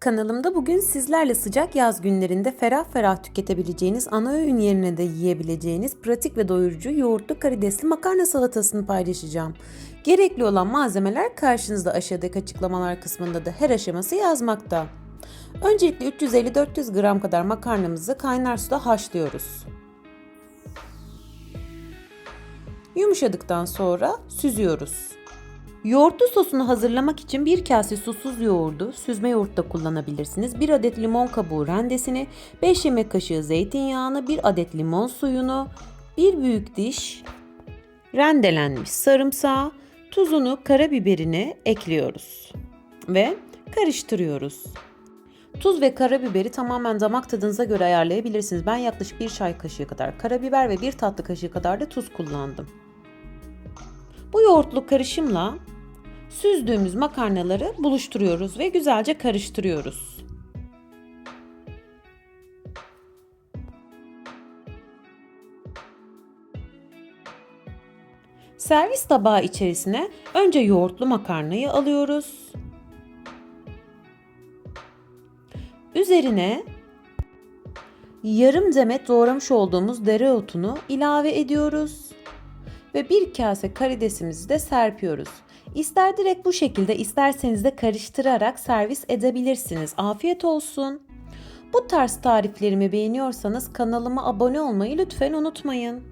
Kanalımda bugün sizlerle sıcak yaz günlerinde ferah ferah tüketebileceğiniz ana öğün yerine de yiyebileceğiniz pratik ve doyurucu yoğurtlu karidesli makarna salatasını paylaşacağım. Gerekli olan malzemeler karşınızda aşağıdaki açıklamalar kısmında da her aşaması yazmakta. Öncelikle 350-400 gram kadar makarnamızı kaynar suda haşlıyoruz. Yumuşadıktan sonra süzüyoruz. Yoğurtlu sosunu hazırlamak için bir kase susuz yoğurdu, süzme yoğurt da kullanabilirsiniz. 1 adet limon kabuğu rendesini, 5 yemek kaşığı zeytinyağını, 1 adet limon suyunu, 1 büyük diş rendelenmiş sarımsağı, tuzunu, karabiberini ekliyoruz ve karıştırıyoruz. Tuz ve karabiberi tamamen damak tadınıza göre ayarlayabilirsiniz. Ben yaklaşık 1 çay kaşığı kadar karabiber ve 1 tatlı kaşığı kadar da tuz kullandım. Bu yoğurtlu karışımla süzdüğümüz makarnaları buluşturuyoruz ve güzelce karıştırıyoruz. Servis tabağı içerisine önce yoğurtlu makarnayı alıyoruz. Üzerine yarım demet doğramış olduğumuz dereotunu ilave ediyoruz ve bir kase karidesimizi de serpiyoruz. İster direkt bu şekilde isterseniz de karıştırarak servis edebilirsiniz. Afiyet olsun. Bu tarz tariflerimi beğeniyorsanız kanalıma abone olmayı lütfen unutmayın.